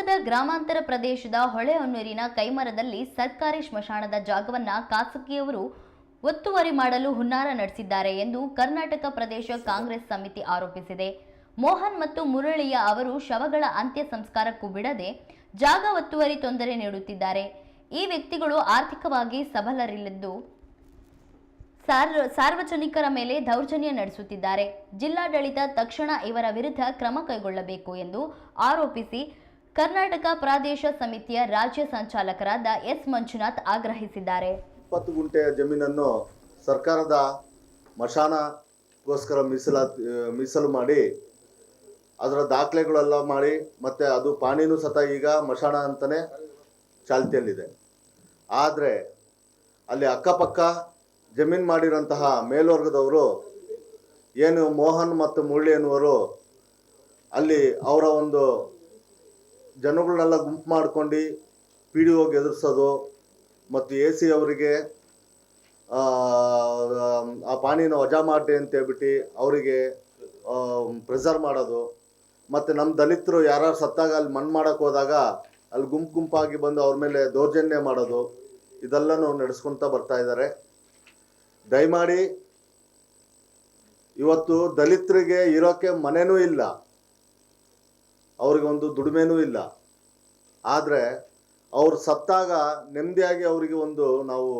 ಶಿವಮೊಗ್ಗದ ಗ್ರಾಮಾಂತರ ಪ್ರದೇಶದ ಹೊಳೆಹೊನ್ನೂರಿನ ಕೈಮರದಲ್ಲಿ ಸರ್ಕಾರಿ ಸ್ಮಶಾನದ ಜಾಗವನ್ನ ಖಾಸಗಿಯವರು ಒತ್ತುವರಿ ಮಾಡಲು ಹುನ್ನಾರ ನಡೆಸಿದ್ದಾರೆ ಎಂದು ಕರ್ನಾಟಕ ಪ್ರದೇಶ ಕಾಂಗ್ರೆಸ್ ಸಮಿತಿ ಆರೋಪಿಸಿದೆ. ಮೋಹನ್ ಮತ್ತು ಮುರಳಿಯ ಅವರು ಶವಗಳ ಅಂತ್ಯ ಸಂಸ್ಕಾರಕ್ಕೂ ಬಿಡದೆ ಜಾಗ ಒತ್ತುವರಿ ತೊಂದರೆ ನೀಡುತ್ತಿದ್ದಾರೆ. ಈ ವ್ಯಕ್ತಿಗಳು ಆರ್ಥಿಕವಾಗಿ ಸಬಲರಿಲ್ಲದ್ದು ಸಾರ್ವ ಸಾರ್ವಜನಿಕರ ಮೇಲೆ ದೌರ್ಜನ್ಯ ನಡೆಸುತ್ತಿದ್ದಾರೆ. ಜಿಲ್ಲಾಡಳಿತ ತಕ್ಷಣ ಇವರ ವಿರುದ್ಧ ಕ್ರಮ ಕೈಗೊಳ್ಳಬೇಕು ಎಂದು ಆರೋಪಿಸಿ ಕರ್ನಾಟಕ ಪ್ರಾದೇಶ ಸಮಿತಿಯ ರಾಜ್ಯ ಸಂಚಾಲಕರಾದ ಎಸ್ ಮಂಜುನಾಥ್ ಆಗ್ರಹಿಸಿದ್ದಾರೆ. ಇಪ್ಪತ್ತು ಗುಂಟೆಯ ಜಮೀನನ್ನು ಸರ್ಕಾರದ ಮಶಾನಗೋಸ್ಕರ ಮೀಸಲಾ, ಮೀಸಲು ಮಾಡಿ, ಅದರ ದಾಖಲೆಗಳೆಲ್ಲ ಮಾಡಿ, ಮತ್ತು ಅದು ಪಾಣಿನೂ ಸತ ಈಗ ಮಶಾನ ಅಂತಲೇ ಚಾಲ್ತಿಯಲ್ಲಿದೆ. ಆದರೆ ಅಲ್ಲಿ ಅಕ್ಕಪಕ್ಕ ಜಮೀನು ಮಾಡಿರೋಂತಹ ಮೇಲ್ವರ್ಗದವರು ಏನು ಮೋಹನ್ ಮತ್ತು ಮುರಳಿ ಎನ್ನುವರು ಅಲ್ಲಿ ಅವರ ಒಂದು ಜನಗಳನ್ನೆಲ್ಲ ಗುಂಪು ಮಾಡ್ಕೊಂಡು ಪಿ ಡಿ ಒಗೆ ಎದುರಿಸೋದು ಮತ್ತು ಎ ಸಿ ಅವರಿಗೆ ಆ, ಪಾಣಿನ ವಜಾ ಮಾಡಿ ಅಂತ ಹೇಳ್ಬಿಟ್ಟು ಅವರಿಗೆ ಪ್ರೆಸರ್ ಮಾಡೋದು. ಮತ್ತು ನಮ್ಮ ದಲಿತರು ಯಾರು ಸತ್ತಾಗ ಅಲ್ಲಿ ಮಣ್ಣು ಮಾಡೋಕ್ಕೆ ಹೋದಾಗ ಅಲ್ಲಿ ಗುಂಪು ಗುಂಪಾಗಿ ಬಂದು ಅವ್ರ ಮೇಲೆ ದೌರ್ಜನ್ಯ ಮಾಡೋದು ಇದೆಲ್ಲನೂ ನಡೆಸ್ಕೊತಾ ಬರ್ತಾ ಇದ್ದಾರೆ. ದಯಮಾಡಿ ಇವತ್ತು ದಲಿತರಿಗೆ ಇರೋಕ್ಕೆ ಮನೆಯೂ ಇಲ್ಲ. ಅವ್ರಿಗೆ ಒಂದು ದುಡಿಮೆನೂ ಇಲ್ಲ. ಆದರೆ ಅವ್ರು ಸತ್ತಾಗ ನೆಮ್ಮದಿಯಾಗಿ ಅವರಿಗೆ ಒಂದು ನಾವು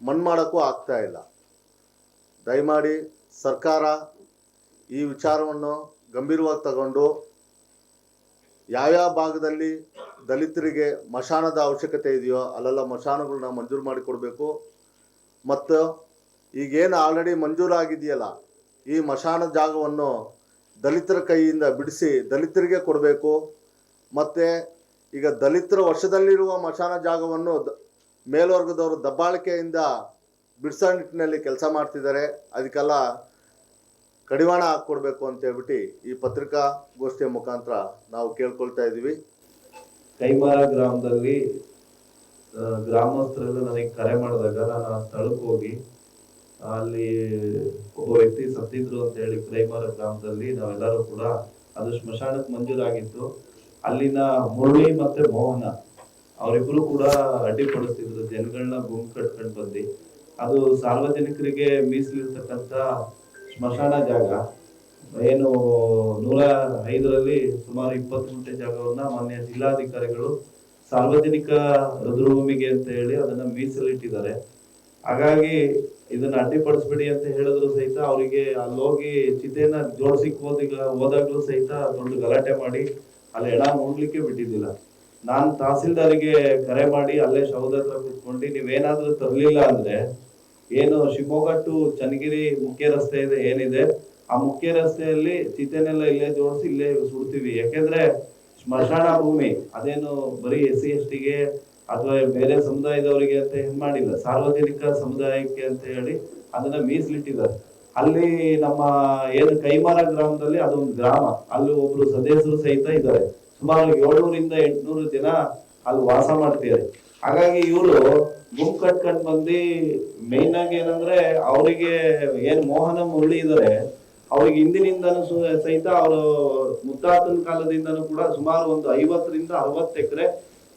ಮಣ್ಣು ಮಾಡೋಕ್ಕೂ ಆಗ್ತಾ ಇಲ್ಲ. ದಯಮಾಡಿ ಸರ್ಕಾರ ಈ ವಿಚಾರವನ್ನು ಗಂಭೀರವಾಗಿ ತಗೊಂಡು ಯಾವ್ಯಾವ ಭಾಗದಲ್ಲಿ ದಲಿತರಿಗೆ ಮಶಾನದ ಅವಶ್ಯಕತೆ ಇದೆಯೋ ಅಲ್ಲೆಲ್ಲ ಮಶಾನಗಳನ್ನ ಮಂಜೂರು ಮಾಡಿಕೊಡ್ಬೇಕು ಮತ್ತು ಈಗೇನು ಆಲ್ರೆಡಿ ಮಂಜೂರಾಗಿದೆಯಲ್ಲ, ಈ ಮಶಾನ ಜಾಗವನ್ನು ದಲಿತರ ಕೈಯಿಂದ ಬಿಡಿಸಿ ದಲಿತರಿಗೆ ಕೊಡಬೇಕು. ಮತ್ತು ಈಗ ದಲಿತರ ವಶದಲ್ಲಿರುವ ಮಶಾನ ಜಾಗವನ್ನು ದ- ಮೇಲ್ವರ್ಗದವರು ದಬ್ಬಾಳಿಕೆಯಿಂದ ಬಿಡಿಸೋ ನಿಟ್ಟಿನಲ್ಲಿ ಕೆಲಸ ಮಾಡ್ತಿದ್ದಾರೆ. ಅದಕ್ಕೆಲ್ಲ ಕಡಿವಾಣ ಹಾಕ್ಕೊಡ್ಬೇಕು ಅಂತ ಹೇಳ್ಬಿಟ್ಟು ಈ ಪತ್ರಿಕಾಗೋಷ್ಠಿಯ ಮುಖಾಂತರ ನಾವು ಕೇಳ್ಕೊಳ್ತಾ ಇದ್ದೀವಿ. ಕೈಮಾರ ಗ್ರಾಮದಲ್ಲಿ ಗ್ರಾಮಸ್ಥರೆಲ್ಲ ನನಗೆ ಕರೆ ಮಾಡಿದಾಗ ನಾನು ಆ ಸ್ಥಳಕ್ಕೆ ಹೋಗಿ ಅಲ್ಲಿ ಒಬ್ಬ ವ್ಯಕ್ತಿ ಸತ್ತಿದ್ರು ಅಂತ ಹೇಳಿ ಕೈಮಾರ ಗ್ರಾಮದಲ್ಲಿ ನಾವೆಲ್ಲರೂ ಕೂಡ ಅದು ಸ್ಮಶಾನಕ್ಕೆ ಮಂಜೂರಾಗಿತ್ತು. ಅಲ್ಲಿನ ಮುರಳಿ ಮತ್ತೆ ಮೋಹನ, ಅವರಿಬ್ರು ಕೂಡ ಅಡ್ಡಿಪಡಿಸ್ತಿದ್ರು ಜನಗಳನ್ನ ಗುಂಪು ಕಟ್ಕೊಂಡು ಬಂದು. ಅದು ಸಾರ್ವಜನಿಕರಿಗೆ ಮೀಸಲಿರ್ತಕ್ಕಂಥ ಸ್ಮಶಾನ ಜಾಗ. ಏನು ನೂರ ಐದರಲ್ಲಿ ಸುಮಾರು ಇಪ್ಪತ್ತು ಗುಂಟೆ ಜಾಗವನ್ನ ಮಾನ್ಯ ಜಿಲ್ಲಾಧಿಕಾರಿಗಳು ಸಾರ್ವಜನಿಕ ರುದ್ರಭೂಮಿಗೆ ಅಂತ ಹೇಳಿ ಅದನ್ನ ಮೀಸಲಿಟ್ಟಿದ್ದಾರೆ. ಹಾಗಾಗಿ ಇದನ್ನ ಅಡ್ಡಿಪಡಿಸ್ಬಿಡಿ ಅಂತ ಹೇಳಿದ್ರು ಸಹಿತ ಅವರಿಗೆ ಅಲ್ಲಿ ಹೋಗಿ ಚಿತೆಯನ್ನ ಜೋಡ್ಸಿಕ್ ಹೋದಿಗ ಹೋದಾಗ್ಲೂ ಸಹಿತ ದೊಡ್ಡ ಗಲಾಟೆ ಮಾಡಿ ಅಲ್ಲಿ ಎಡ ನೋಡ್ಲಿಕ್ಕೆ ಬಿಟ್ಟಿದ್ದಿಲ್ಲ. ನಾನು ತಹಸೀಲ್ದಾರಿಗೆ ಕರೆ ಮಾಡಿ ಅಲ್ಲೇ ಶವದ ಹತ್ರ ಕುತ್ಕೊಂಡು ನೀವೇನಾದ್ರೂ ತರಲಿಲ್ಲ ಅಂದ್ರೆ ಏನು ಶಿವಮೊಗ್ಗ ಟು ಚನ್ನಗಿರಿ ಮುಖ್ಯ ರಸ್ತೆ ಇದೆ, ಏನಿದೆ? ಆ ಮುಖ್ಯ ರಸ್ತೆಯಲ್ಲಿ ಚಿತೆನೆಲ್ಲ ಇಲ್ಲೇ ಜೋಡಿಸಿ ಇಲ್ಲೇ ಸುಡ್ತೀವಿ. ಯಾಕೆಂದ್ರೆ ಸ್ಮಶಾನ ಭೂಮಿ, ಅದೇನು ಬರೀ ಎಸ್ ಸಿ ಎಸ್ ಟಿಗೆ ಅಥವಾ ಬೇರೆ ಸಮುದಾಯದವರಿಗೆ ಅಂತ ಏನ್ ಮಾಡಿಲ್ಲ. ಸಾರ್ವಜನಿಕ ಸಮುದಾಯಕ್ಕೆ ಅಂತ ಹೇಳಿ ಅದನ್ನ ಮೀಸಲಿಟ್ಟಿದ್ದಾರೆ. ಅಲ್ಲಿ ನಮ್ಮ ಏನು ಕೈಮಾರ ಗ್ರಾಮದಲ್ಲಿ ಅದೊಂದು ಗ್ರಾಮ. ಅಲ್ಲಿ ಒಬ್ರು ಸದಸ್ಯರು ಸಹಿತ ಇದ್ದಾರೆ. ಸುಮಾರು ಏಳ್ನೂರಿಂದ ಎಂಟ್ನೂರು ಜನ ಅಲ್ಲಿ ವಾಸ ಮಾಡ್ತಿದ್ದಾರೆ. ಹಾಗಾಗಿ ಇವರು ಗುಂಪು ಕಟ್ಕೊಂಡ್ ಬಂದು ಮೇನ್ ಆಗಿ ಏನಂದ್ರೆ ಅವರಿಗೆ ಏನ್ ಮೋಹನ ಮುರಳಿ ಇದಾರೆ ಅವ್ರಿಗೆ ಹಿಂದಿನಿಂದನೂ ಸಹಿತ ಅವರು ಮುತ್ತಾತನ ಕಾಲದಿಂದನೂ ಕೂಡ ಸುಮಾರು ಒಂದು ಐವತ್ತರಿಂದ ಅರವತ್ತು ಎಕರೆ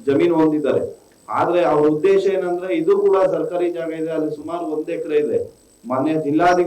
ಜಮೀನು ಹೊಂದಿದ್ದಾರೆ. ಆದ್ರೆ ಅವ್ರ ಉದ್ದೇಶ ಏನಂದ್ರೆ ಇದು ಕೂಡ ಸರ್ಕಾರಿ ಜಾಗ ಇದೆ, ಅಲ್ಲಿ ಸುಮಾರು ಒಂದ್ ಎಕರೆ ಇದೆ. ಮೊನ್ನೆ ಜಿಲ್ಲಾಧಿಕಾರಿ